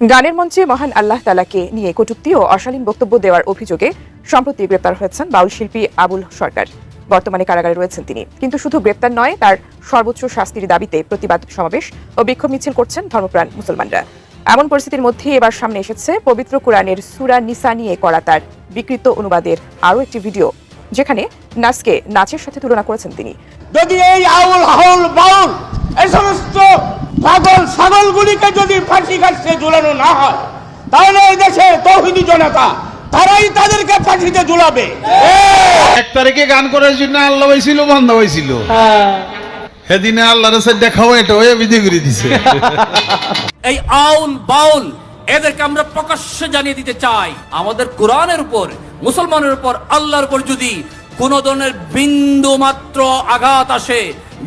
গানের মঞ্চে মহান আল্লাহ তালাকে নিয়ে কটুক্তি ও অশালীন বক্তব্য দেওয়ার অভিযোগে সম্প্রতি গ্রেপ্তার হয়েছেন বাউল শিল্পী আবুল সরকার। বর্তমানে কারাগারে রয়েছেন তিনি। কিন্তু শুধু গ্রেপ্তার নয়, তার সর্বোচ্চ শাস্তির দাবিতে প্রতিবাদ সমাবেশ ও বিক্ষোভ মিছিল করছেন ধর্মপ্রাণ মুসলমানরা। এমন পরিস্থিতির মধ্যে এবার সামনে এসেছে পবিত্র কোরআনের সুরা নিসা নিয়ে করা তার বিকৃত অনুবাদের আরও একটি ভিডিও, যেখানে নাচকে নাচের সাথে তুলনা করেছেন তিনি। যদি এই আউল হাউল বাউল এই সমস্ত পাগল ছাগলগুলিকে যদি ফাঁসি কাটতে ঝুলানো না হয় তাহলে এই দেশে তৌহিদি জনতা তারাই তাদেরকে ফাঁসিতে ঝুলাবে। এক তারিখে গান করার জন্য আল্লাহ হয়েছিল বন্ধ হয়েছিল সেদিনে আল্লাহর সাথে দেখাও এটা হয়ে বিধি করে দিছে। এই আউল বাউল এদেরকে আমরা প্রকাশ্যে জানিয়ে দিতে চাই। আমাদের কোরআনের উপর মুসলমানের উপর আল্লাহর উপর যদি কোন ধরনের বিন্দু মাত্র আঘাত আসে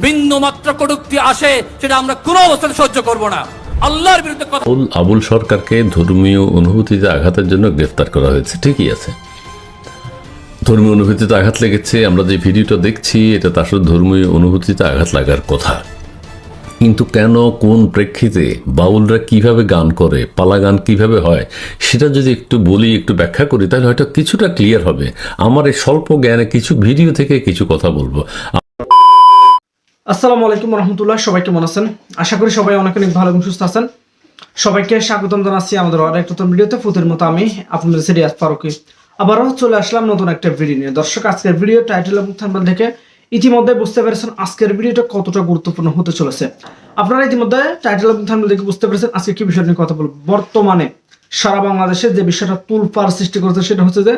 বিন্দু মাত্র কটুক্তি আসে, সেটা আমরা কোনো অবস্থাতে সহ্য করব না। আল্লাহর বিরুদ্ধে কথা আবুল সরকারকে ধর্মীয় অনুভূতিতে আঘাতের জন্য গ্রেফতার করা হয়েছে, ঠিকই আছে। ধর্মীয় অনুভূতিতে আঘাত লেগেছে, আমরা যে ভিডিওটা দেখছি, এটা তার সাথে ধর্মীয় অনুভূতিতে আঘাত লাগার কথা। কিন্তু কেন, কোন প্রেক্ষিতে, বাউলরা কীভাবে গান করে পালা গান কীভাবে হয়, সেটা যদি একটু বলি, একটু ব্যাখ্যা করি, তাহলে হয়তো কিছুটা ক্লিয়ার হবে। আমার এই স্বল্প জ্ঞানে কিছু ভিডিও থেকে কিছু কথা বলব। আসসালামু আলাইকুম রহমতুল্লাহ, সবাই কেমন আছেন? আশা করি সবাই অনেক অনেক ভালো এবং সুস্থ আছেন। সবাইকে স্বাগতম জানাচ্ছি আমাদের আরেক নতুন ভিডিওতে ফুতের মতো আমি, আপনাদের সিরিয়াস ফারুকি। আবারও চলে আসলাম নতুন একটা ভিডিও নিয়ে। দর্শক, আজকের ভিডিও টাইটেল এবং থাম্বনেল দেখে ইতিমধ্যে বুঝতে পেরেছেন আজকের ভিডিওটা কতটা গুরুত্বপূর্ণ হতে চলেছে। আপনারা ইতিমধ্যে টাইটেল এবং থাম্বনেল দেখে বুঝতে পেরেছেন আজকে কি বিষয় নিয়ে কথা বলব। বর্তমানে সারা বাংলাদেশে যে বিষয়টা তুলপার সৃষ্টি করেছে সেটা হচ্ছে যে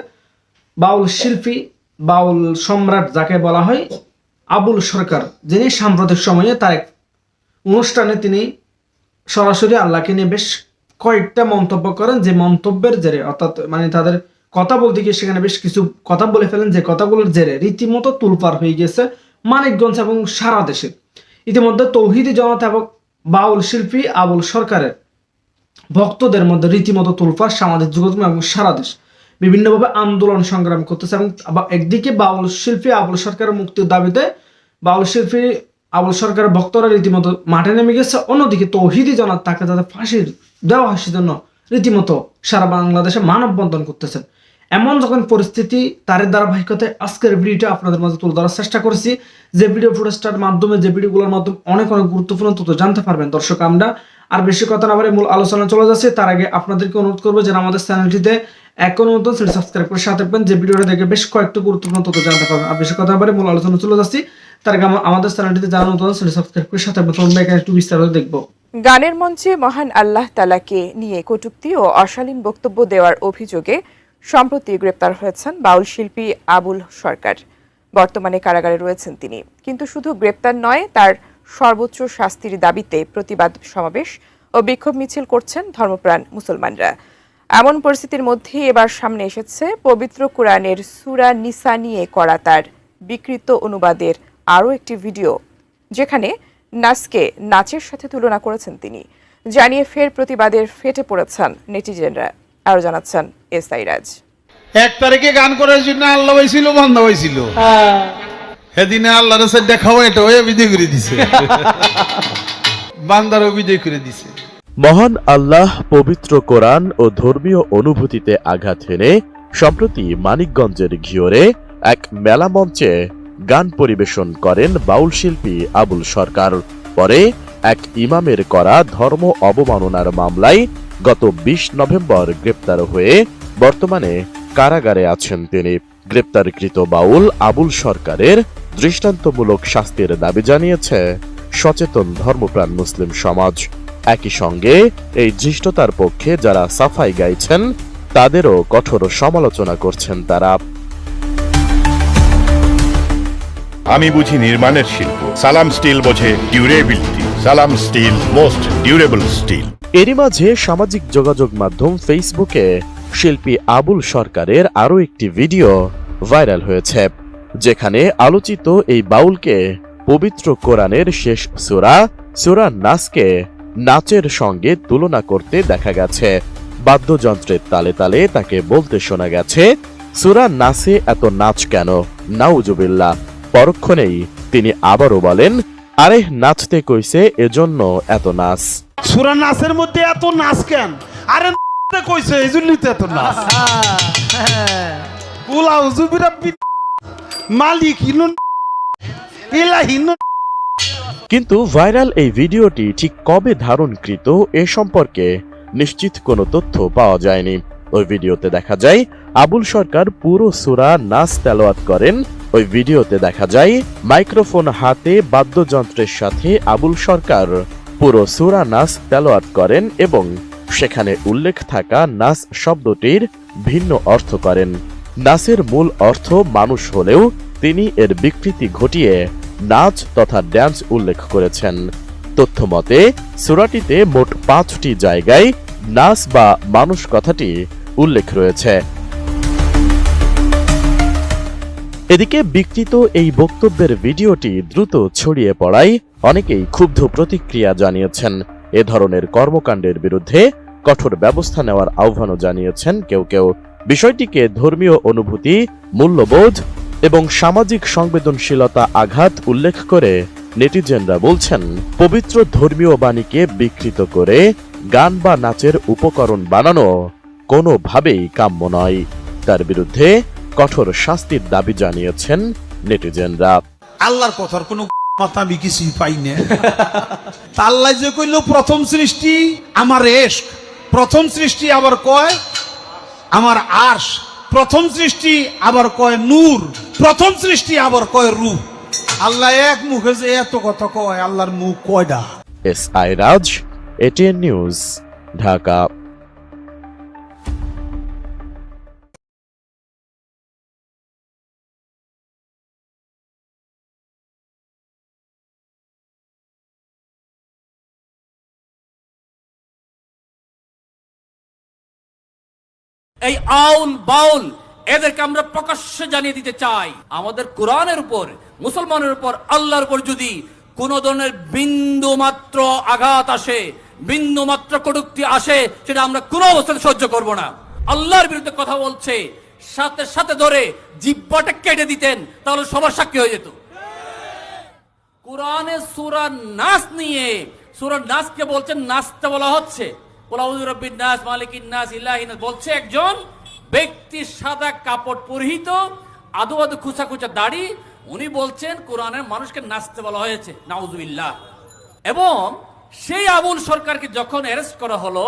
বাউল শিল্পী, বাউল সম্রাট যাকে বলা হয় আবুল সরকার, যিনি সাম্প্রতিক সময়ে তার এক অনুষ্ঠানে তিনি সরাসরি আল্লাহকে নিয়ে বেশ কয়েকটা মন্তব্য করেন। যে মন্তব্যের জেরে অর্থাৎ মানে তাদের কথা বলতে গিয়ে সেখানে বেশ কিছু কথা বলে ফেলেন যে কথাগুলোর জেরে রীতিমতো তুলপার হয়ে গেছে মানিকগঞ্জ এবং সারা দেশে। ইতিমধ্যে তৌহিদি জনতা এবং বাউল শিল্পী আবুল সরকারের ভক্তদের মধ্যে রীতিমতো তুলফার সামাজিক যোগাযোগ এবং সারা দেশ বিভিন্নভাবে আন্দোলন সংগ্রাম করতেছে এবং একদিকে বাউল শিল্পী আবুল সরকারের মুক্তির দাবিতে বাউল শিল্পী আবুল সরকারের ভক্তরা রীতিমতো মাঠে নেমে গেছে, অন্যদিকে তৌহিদি জনাত তাকে যাতে ফাঁসির দেওয়া হয় সেজন্য রীতিমতো সারা বাংলাদেশে মানববন্ধন করতেছেন। এমন যখন পরিস্থিতি তার ধারাবাহিকতায় আজকের ভিডিওটা আপনাদের মাঝে তুলে ধরার চেষ্টা করেছি। যে ভিডিও ফুটেজটার মাধ্যমে, যে ভিডিওগুলোর মাধ্যমে অনেক অনেক গুরুত্বপূর্ণ তথ্য জানতে পারবেন দর্শক আমরা। আর বেশি কথা না বলে মূল আলোচনা চলে যাচ্ছে। তার আগে আপনাদেরকে অনুরোধ করব যেন আমাদের চ্যানেলটিতে এখনও নতুন, সেটি সাবস্ক্রাইব করে সাথে থাকবেন। যে ভিডিওটা দেখে বেশ কয়েকটা গুরুত্বপূর্ণ তথ্য জানতে পারবেন। আর বেশি কথা বলে মূল আলোচনা চলে যাচ্ছি। তার আগে আমাদের চ্যানেলটিতে যারা নতুন, সেটি সাবস্ক্রাইব করে সাথে থাকবেন। তোমরা একটু বিস্তারিত দেখব। গানের মঞ্চে মহান আল্লাহ তালাকে নিয়ে কটূক্তি ও অশালীন বক্তব্য দেওয়ার অভিযোগে সম্প্রতি গ্রেপ্তার হয়েছেন বাউল শিল্পী আবুল সরকার। বর্তমানে কারাগারে রয়েছেন তিনি। কিন্তু শুধু গ্রেপ্তার নয়, তার সর্বোচ্চ শাস্তির দাবিতে প্রতিবাদ সমাবেশ ও বিক্ষোভ মিছিল করছেন ধর্মপ্রাণ মুসলমানরা। এমন পরিস্থিতির মধ্যে এবার সামনে এসেছে পবিত্র কোরআনের সুরা নিসা নিয়ে করা তার বিকৃত অনুবাদের আরও একটি ভিডিও, যেখানে নাচকে নাচের সাথে তুলনা করেছেন তিনি। জানিয়ে ফের প্রতিবাদের ফেটে পড়েছেন নেটিজেনরা। আরও জানাচ্ছেন এস আইরাজ এক তারিখে গান করার জন্য আল্লাহ হয়েছিল বন্ধ হয়েছিল সেদিনে আল্লাহর সাথে দেখাও এটা হয়ে বিধি করে দিছে। বান্দারও বিজয় করে দিছে। মহান আল্লাহ পবিত্র কোরআন ও ধর্মীয় অনুভূতিতে আঘাত হেনে সম্প্রতি মানিকগঞ্জের ঘিওরে এক মেলা মঞ্চে গান পরিবেশন করেন বাউল শিল্পী আবুল সরকার। পরে এক ইমামের করা ধর্ম অবমাননার মামলায় গত বিশ নভেম্বর গ্রেপ্তার হয়ে বর্তমানে কারাগারে আছেন তিনি। গ্রেপ্তারকৃত বাউল আবুল সরকারের দৃষ্টান্তমূলক শাস্তির দাবি জানিয়েছে সচেতন ধর্মপ্রাণ মুসলিম সমাজ। একই সঙ্গে এই ধৃষ্টতার পক্ষে যারা সাফাই গাইছেন, তাদেরও কঠোর সমালোচনা করছেন তারা। আমি বুঝি নির্মাণের শিল্প। সালাম স্টিল বোঝে ডিউরেবিলিটি সালাম স্টিল মোস্ট ডিউরেবল স্টিল এরই মাঝে সামাজিক যোগাযোগ মাধ্যম ফেসবুকে শিল্পী আবুল সরকারের আরও একটি ভিডিও ভাইরাল হয়েছে, যেখানে আলোচিত এই বাউলকে পবিত্র কোরআনের শেষ সুরা সুরা নাসকে নাচের সঙ্গে তুলনা করতে দেখা গেছে। বাদ্যযন্ত্রের তালে তালে তাকে বলতে শোনা গেছে, সুরা নাসে এত নাচ কেন? নাউজুবিল্লাহ। পরক্ষণেই তিনি আবারও বলেন আরে নাচতে কইছে এজন্য এত নাচ। সুরা নাচের মধ্যে এত নাচ কেন? আরে কইছে এই জন্যই তো এত নাচ। পোলাও জুবিরা মালিক হিনুন এলা হিনুন কিন্তু ভাইরাল এই ভিডিওটি ঠিক কবে ধারণকৃত এ সম্পর্কে নিশ্চিত কোনো তথ্য পাওয়া যায়নি। ওই ভিডিওতে দেখা যায় আবুল সরকার পুরো সুরা নাচ তেলাওয়াত করেন ওই ভিডিওতে দেখা যায়, মাইক্রোফোন হাতে বাদ্যযন্ত্রের সাথে আবুল সরকার পুরো সুরা নাচ তেলাওয়াত করেন এবং সেখানে উল্লেখ থাকা নাচ শব্দটির ভিন্ন অর্থ করেন। নাচের মূল অর্থ মানুষ হলেও তিনি এর বিকৃতি ঘটিয়ে নাচ তথা ড্যান্স উল্লেখ করেছেন। তথ্য মতে, সুরাটিতে মোট পাঁচটি জায়গায় নাচ বা মানুষ কথাটি উল্লেখ রয়েছে। এদিকে বিকৃত এই বক্তব্যের ভিডিওটি দ্রুত ছড়িয়ে পড়ায় অনেকেই ক্ষুব্ধ প্রতিক্রিয়া জানিয়েছেন। এ ধরনের কর্মকাণ্ডের বিরুদ্ধে কঠোর ব্যবস্থা নেওয়ার আহ্বানও জানিয়েছেন কেউ কেউ। বিষয়টিকে ধর্মীয় অনুভূতি, মূল্যবোধ এবং সামাজিক সংবেদনশীলতা আঘাত উল্লেখ করে নেটিজেনরা বলছেন, পবিত্র ধর্মীয় বাণীকে বিকৃত করে গান বা নাচের উপকরণ বানানো কোনোভাবেই কাম্য নয়। তার বিরুদ্ধে কঠোর শাস্তির দাবি জানিয়েছেন নেটিজেনরা। আল্লাহর কথার কোনো মাথা আমি কিছুই পাই না। আল্লাহ যে কইল প্রথম সৃষ্টি আমার প্রথম সৃষ্টি আবার কয় আমার আশ প্রথম সৃষ্টি আবার কয় নূর প্রথম সৃষ্টি আবার কয় রূপ। আল্লাহ এক মুখে যে এত কথা কয় আল্লাহর মুখ কয়টা S I Raj ATN news Dhaka. এই আউল বাউল এদেরকে আমরা প্রকাশ্যে জানিয়ে দিতে চাই। আমাদের কোরআনের উপর, মুসলমানের উপর, আল্লাহর উপর যদি কোন ধরনের বিন্দু মাত্র আঘাত আসে বিন্দু মাত্র কটুক্তি আসে, সেটা আমরা কোনো অবস্থাতে সহ্য করব না। আল্লাহর বিরুদ্ধে কথা বলছে, সাথে সাথে ধরে জিব্বাটা কেটে দিতেন, তাহলে সবার সাক্ষী হয়ে যেত। কোরআনে সুরা নাচ নিয়ে, সুরা নাচকে বলছেন নাচতে বলা হচ্ছে। কোলাউযু রাব্বিন নাস, মালিকিন নাস, ইলাহিন নাস। বলছে একজন ব্যক্তি সাদা কাপড় পরিহিত, আদু আদু খুচা খুচা দাড়ি। উনি বলছেন, কোরআনের মানুষকে নাচতে বলা হয়েছে নাউজুবিল্লাহ এবং সেই আবুল সরকারকে যখন অ্যারেস্ট করা হলো,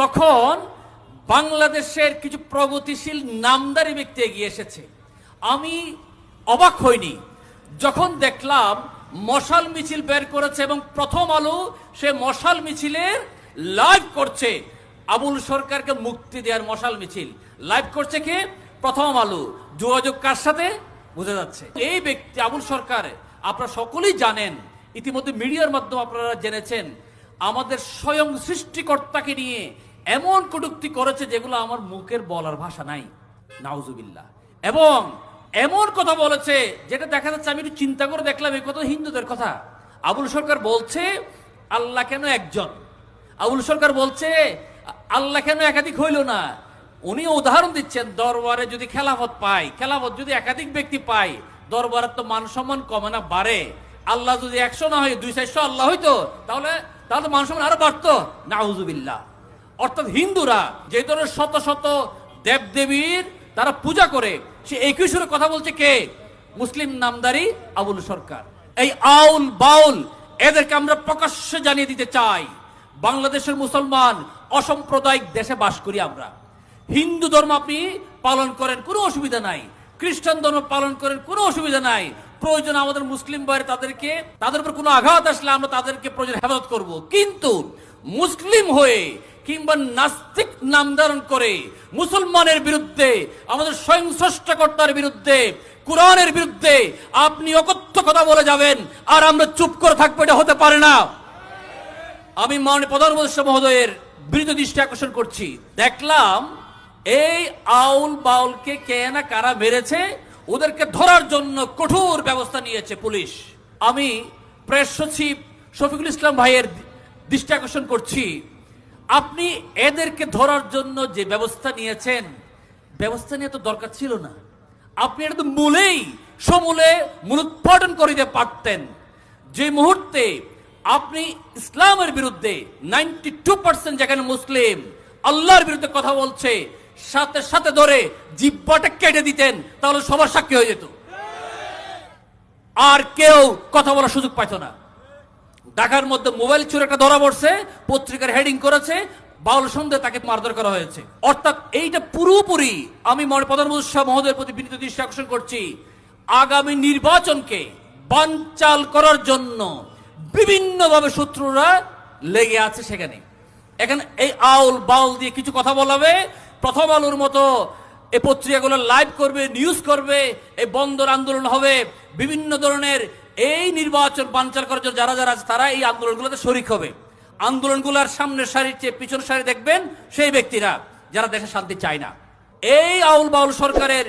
তখন বাংলাদেশের কিছু প্রগতিশীল নামদারি ব্যক্তি এগিয়ে এসেছে। আমি অবাক হইনি, যখন দেখলাম মশাল মিছিল বের করেছে এবং প্রথম আলো সে মশাল মিছিলের লাইভ করছে আবুল সরকারকে মুক্তি দেওয়ার মশাল মিছিল। লাইভ করছে কে? প্রথম আলো। যোগাযোগ কার সাথে? বোঝা যাচ্ছে। এই ব্যক্তি আবুল সরকার, আপনারা সকলেই জানেন, ইতিমধ্যে মিডিয়ার মাধ্যমে আপনারা জেনেছেন, আমাদের স্বয়ং সৃষ্টিকর্তাকে নিয়ে এমন কটুক্তি করেছে যেগুলো আমার মুখের বলার ভাষা নাই। নাউজুবিল্লাহ। এবং এমন কথা বলেছে যেটা দেখা যাচ্ছে, আমি একটু চিন্তা করে দেখলাম, এই কথা হিন্দুদের কথা। আবুল সরকার বলছে, আল্লাহ কেন একজন? আবুল সরকার বলছে, আল্লাহ কেন একাধিক হইল না? উনি উদাহরণ দিচ্ছেন, দরবারে যদি খেলাফত পায়, খেলাফত যদি একাধিক ব্যক্তি পায়, দরবারের তো মান সম্মান কমে না, বাড়ে। আল্লাহ যদি একশো না হয়, দুই চারশো আল্লাহ হইতো, তাহলে তাহলে মান সম্মান আরও বাড়তো। নাউজুবিল্লাহ। অর্থাৎ হিন্দুরা যে ধরনের শত শত দেবদেবীর তারা পূজা করে, সে একই সুরে কথা বলছে কে? মুসলিম নামদারি আবুল সরকার। এই আউল বাউল, এদেরকে আমরা প্রকাশ্যে জানিয়ে দিতে চাই। বাংলাদেশের মুসলমান অসাম্প্রদায়িক দেশে বাস করি আমরা। হিন্দু ধর্ম আপনি পালন করেন, কোনো অসুবিধা নাই। খ্রিস্টান ধর্ম পালন করেন, কোনো অসুবিধা নাই। প্রয়োজন আমাদের মুসলিম বাইরে তাদেরকে, তাদের উপর কোনো আঘাত আসলে আমরা তাদেরকে প্রয়োজন হেফাজত করব। কিন্তু মুসলিম হয়ে কিংবা নাস্তিক নাম ধারণ করে মুসলমানের বিরুদ্ধে, আমাদের স্বয়ং স্রষ্টাকর্তার বিরুদ্ধে, কোরআনের বিরুদ্ধে আপনি অকথ্য কথা বলে যাবেন আর আমরা চুপ করে থাকব এটা হতে পারে না। আমি মাননীয় প্রধানমন্ত্রী মহোদয়ের বিরুদ্ধে দৃষ্টি আকর্ষণ করছি। দেখলাম এই আউল বাউলকে কে না কারা মেরেছে, ওদেরকে ধরার জন্য কঠোর ব্যবস্থা নিয়েছে পুলিশ। আমি প্রেস সচিব শফিকুল ইসলাম ভাইয়ের দৃষ্টি আকর্ষণ করছি। আপনি এদেরকে ধরার জন্য যে ব্যবস্থা নিয়েছেন, ব্যবস্থা নিয়ে তো দরকার ছিল না। আপনি এটা তো মূলেই সমূলে মূলোৎপাটন করিতে পারতেন। যে মুহূর্তে আপনি ইসলামের বিরুদ্ধে নাইনটি টু পার্সেন্ট যেখানে মুসলিম, আল্লাহর বিরুদ্ধে কথা বলছে, সাথে সাথে ধরে জিব্বাটা কেটে দিতেন, তাহলে সবার সাক্ষী হয়ে যেত। আর কেউ কথা বলার সুযোগ পাইত না। ঢাকার মধ্যে মোবাইল চুরি একটা ধরা পড়ছে, পত্রিকার হেডিং করেছে, বাউল সন্ধ্যে তাকে মারধর করা হয়েছে। অর্থাৎ এইটা পুরোপুরি আমি মনে প্রধানমন্ত্রী সাহেব মহোদয়ের প্রতি বিনীত দৃষ্টি আকর্ষণ করছি। আগামী নির্বাচনকে বানচাল করার জন্য বিভিন্নভাবে শত্রুরা লেগে আছে সেখানে। এখানে এই আউল বাউল দিয়ে কিছু কথা বলাবে। প্রথম আলোর মতো এই পত্রিকাগুলো লাইভ করবে নিউজ করবে এই বন্দর আন্দোলন হবে। বিভিন্ন ধরনের এই নির্বাচন বানচাল করার জন্য যারা যারা আছে, তারা এই আন্দোলনগুলোতে শরিক হবে। আন্দোলনগুলোর সামনের সারির চেয়ে পিছনের সারি দেখবেন সেই ব্যক্তিরা যারা দেশে শান্তি চায় না। এই আউল বাউল সরকারের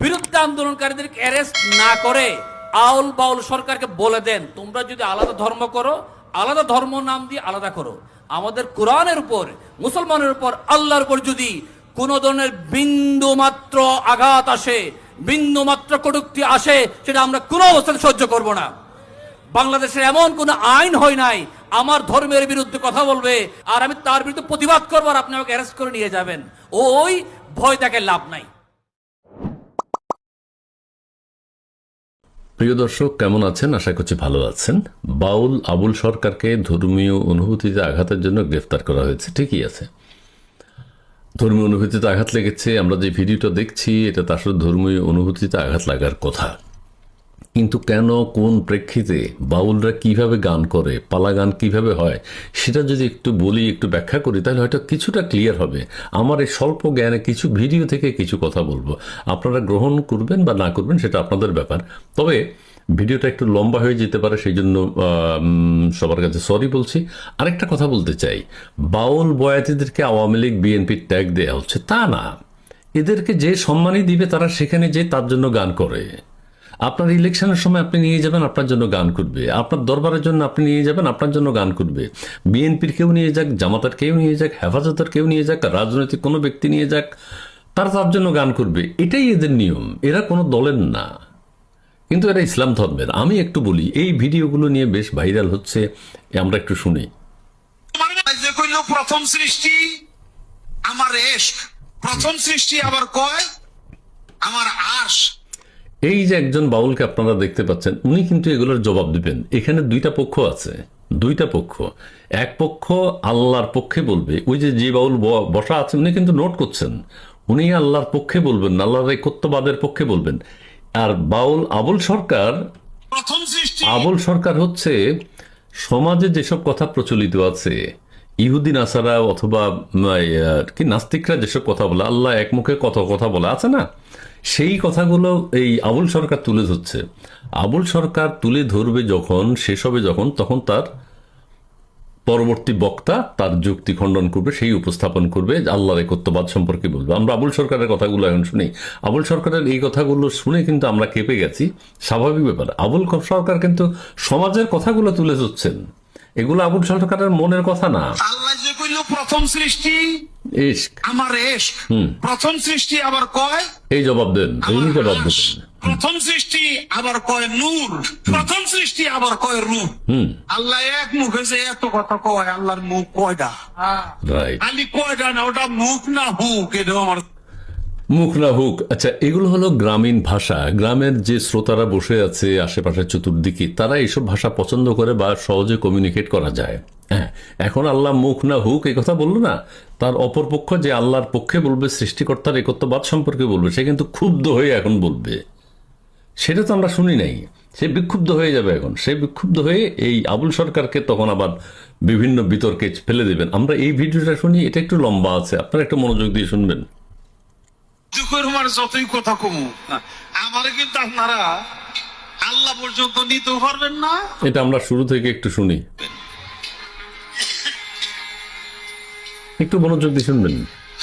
বিরুদ্ধে আন্দোলনকারীদেরকে অ্যারেস্ট না করে আউল বাউল সরকারকে বলে দেন, তোমরা যদি আলাদা ধর্ম করো, আলাদা ধর্ম নাম দিয়ে আলাদা করো। আমাদের কোরআনের উপর, মুসলমানের উপর, আল্লাহর উপর যদি কোন ধরনের বিন্দু মাত্র আঘাত আসে বিন্দু মাত্র কটুক্তি আসে, সেটা আমরা কোনো অবস্থাতে সহ্য করব না। বাংলাদেশের এমন কোন আইন হয় নাই, আমার ধর্মের বিরুদ্ধে কথা বলবে, আর আমি তার বিরুদ্ধে প্রতিবাদ করব আর আপনি আমাকে অ্যারেস্ট করে নিয়ে যাবেন। ওই ভয় তাকে লাভ নাই। প্রিয় দর্শক, কেমন আছেন? আশা করছি ভালো আছেন। বাউল আবুল সরকারকে ধর্মীয় অনুভূতিতে আঘাতের জন্য গ্রেফতার করা হয়েছে, ঠিকই আছে। ধর্মীয় অনুভূতিতে আঘাত লেগেছে, আমরা যে ভিডিওটা দেখছি, এটা তো আসলে ধর্মীয় অনুভূতিতে আঘাত লাগার কথা। কিন্তু কেন, কোন প্রেক্ষিতে, বাউলরা কীভাবে গান করে, পালা গান কীভাবে হয়, সেটা যদি একটু বলি, একটু ব্যাখ্যা করি, তাহলে হয়তো কিছুটা ক্লিয়ার হবে। আমার এই স্বল্প জ্ঞানে কিছু ভিডিও থেকে কিছু কথা বলব। আপনারা গ্রহণ করবেন বা না করবেন, সেটা আপনাদের ব্যাপার। তবে ভিডিওটা একটু লম্বা হয়ে যেতে পারে সেই জন্য সবার কাছে সরি বলছি। আরেকটা কথা বলতে চাই। বাউল বয়াতিদেরকে আওয়ামী লীগ বিএনপির ট্যাগ দেওয়া হচ্ছে, তা না। এদেরকে যে সম্মানই দিবে, তারা সেখানে যে তার জন্য গান করে। আপনার ইলেকশনের সময় আপনি নিয়ে যাবেন, আপনার জন্য গান করবে আপনার দরবারের জন্য আপনি নিয়ে যাবেন, আপনার জন্য গান করবে বিএনপির কেউ নিয়ে যাক, জামাতার কেউ নিয়ে যাক, হেফাজতের কেউ নিয়ে যাক, রাজনৈতিক কোনো ব্যক্তি নিয়ে যাক, তারা তার জন্য গান করবে এটাই এদের নিয়ম। এরা কোনো দলের না। কিন্তু এরা ইসলাম ধর্মের। আমি একটু বলি, এই ভিডিওগুলো নিয়ে বেশ ভাইরাল হচ্ছে, আমরা একটু শুনি। প্রথম সৃষ্টি আমার এশক। প্রথম সৃষ্টি আবার কয়? আমার আশ এই যে একজন বাউলকে আপনারা দেখতে পাচ্ছেন উনি কিন্তু এগুলোর জবাব দিবেন। এখানে দুইটা পক্ষ আছে দুইটা পক্ষ। এক পক্ষ আল্লাহর পক্ষে বলবে ওই যে যে বাউল বসা আছে উনি কিন্তু নোট করছেন। উনি আল্লাহর পক্ষে বলবেন আল্লাহর একত্ববাদের পক্ষে বলবেন। আর বাউল আবুল সরকার আবুল সরকার হচ্ছে সমাজে যেসব কথা প্রচলিত আছে ইহুদিন নাসারা অথবা কি নাস্তিকরা যেসব কথা বলে আল্লাহ এক মুখে কত কথা বলে আছে না? সেই কথাগুলো এই আবুল সরকার তুলে ধরছে। আবুল সরকার তুলে ধরবে যখন, শেষ হবে যখন, তখন তার পরবর্তী বক্তা তার যুক্তি খণ্ডন করবে, সেই উপস্থাপন করবে, আল্লাহর একত্ববাদ সম্পর্কে বলবে। আমরা আবুল সরকারের কথাগুলো এখন শুনি। আবুল সরকারের এই কথাগুলো শুনে কিন্তু আমরা কেঁপে গেছি। স্বাভাবিক ব্যাপার। আবুল সরকার কিন্তু সমাজের কথাগুলো তুলে ধরছেন। এগুলো আবুল সরকারের মনের কথা না। আল্লাহ যে কইল প্রথম সৃষ্টি আমার এশক প্রথম সৃষ্টি আবার কয়? এই জবাব দেন এই জবাব দেন। প্রথম সৃষ্টি আবার কয় নূর। প্রথম সৃষ্টি আবার কয় রূপ। হুম। আল্লাহ এক মুখে যে এত কথা কয় আল্লাহর মুখ কয়টা খালি কয়টা না ওটা মুখ না হুক এটা আমার মুখ না হুক। আচ্ছা এগুলো হলো গ্রামীণ ভাষা। গ্রামের যে শ্রোতারা বসে আছে আশেপাশে চতুর্দিকে, তারা এইসব ভাষা পছন্দ করে বা সহজে কমিউনিকেট করা যায়। হ্যাঁ এখন আল্লাহ মুখ না হুক, এই কথা বলল না? তার অপর পক্ষ যে আল্লাহর পক্ষে বলবে, সৃষ্টিকর্তার একত্ববাদ সম্পর্কে বলবে, সে কিন্তু ক্ষুব্ধ হয়ে এখন বলবে। সেটা তো আমরা শুনি নাই। সে বিক্ষুব্ধ হয়ে যাবে এখন। সে বিক্ষুব্ধ হয়ে এই আবুল সরকারকে তখন আবার বিভিন্ন বিতর্কে ফেলে দেবেন। আমরা এই ভিডিওটা শুনি, এটা একটু লম্বা আছে। আপনারা একটু মনোযোগ দিয়ে শুনবেন। দুঃখের আমার যতই কথা কমু আমার কিন্তু আপনারা আল্লাহ পর্যন্ত নিতেও পারবেন না। এটা আমরা শুরু থেকে একটু শুনি। একটু মনোযোগ দিয়ে শুনবেন।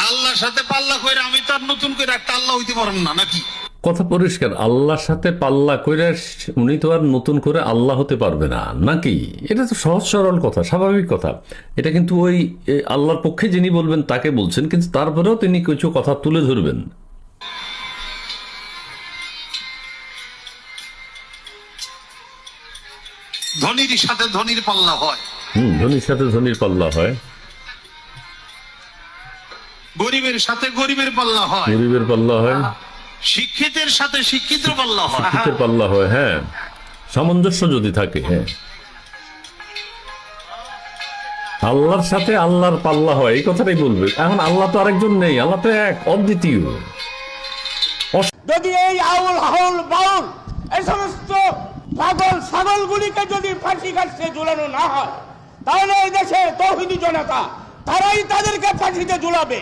আল্লাহর সাথে পাল্লা করে আমি তার নতুন করে একটা আল্লাহ হইতে পারব না নাকি? কথা পরিষ্কার আল্লাহর সাথে পাল্লা করে উনি তো আর নতুন করে আল্লাহ হতে পারবে না নাকি? এটা তো সহজ সরল কথা স্বাভাবিক কথা। এটা কিন্তু ওই আল্লাহর পক্ষে যিনি বলবেন তাকে বলছেন কিন্তু তারপরেও তিনি কিছু কথা তুলে ধরবেন। ধনির সাথে ধনির পাল্লা হয়। হুম ধনির সাথে ধনির পাল্লা হয়। গরিবের সাথে গরিবের পাল্লা হয়। গরিবের পাল্লা হয়। শিক্ষিতের সাথে শিক্ষিত পাল্লা হয়। শিক্ষিতের পাল্লা হয় হ্যাঁ। সামঞ্জস্য যদি থাকে হ্যাঁ। আল্লাহর সাথে আল্লাহর পাল্লা হয় এই কথাটাই বলবে। এখন আল্লাহ তো আরেকজন নেই আল্লাহ তো এক অদ্বিতীয়। যদি এই আউল হাউল বাউল এই সমস্ত পাগল ছাগলগুলিকে যদি ফাঁসি কাটতে ঝুলানো না হয় তাহলে এই দেশে তৌহিদি জনতা তারাই তাদেরকে ফাঁসিতে ঝুলাবে।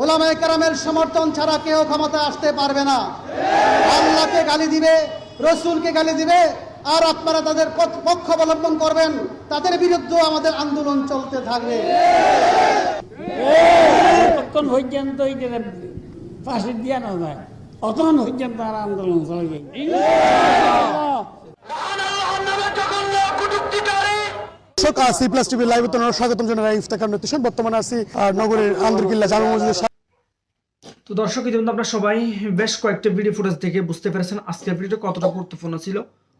ওলামায়ে কেরামের সমর্থন ছাড়া কেউ ক্ষমতায় আসতে পারবে না। আল্লাহকে গালি দিবে রসুলকে গালি দিবে আর আপনারা তাদের পক্ষ অবলম্বন করবেন তাদের বিরুদ্ধে আমাদের আন্দোলন চলতে থাকবে। যতক্ষণ পর্যন্ত ফাঁসি দিয়া না যায়। অতক্ষণ পর্যন্ত আর আন্দোলন চলবে। দর্শক সি প্লাস টিভি লাইভ তোমার স্বাগতম জানাই ইফতাকার নতুন বর্তমানে আছি নগরের আন্দরকিল্লা জামা মসজিদের। তো দর্শক ইতিমধ্যে আপনারা সবাই বেশ কয়েকটা ভিডিও ফুটেজ দেখে বুঝতে পেরেছেন আজকের ভিডিওটা কতটা গুরুত্বপূর্ণ ছিল।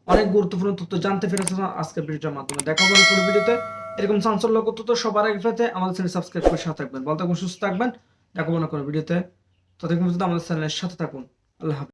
অনেক গুরুত্বপূর্ণ তথ্য জানতে পেরেছেন আজকের ভিডিওটার মাধ্যমে। দেখা হবে পুরো ভিডিওতে এরকম চাঞ্চল্য তথ্য সবার আগে পেতে আমাদের চ্যানেল সাবস্ক্রাইব করে সাথে থাকবেন। থাকুন সুস্থ থাকবেন। দেখা মনে কোনো ভিডিওতে ততক্ষণ পর্যন্ত আমাদের চ্যানেলের সাথে থাকুন। আল্লাহ হাফেজ।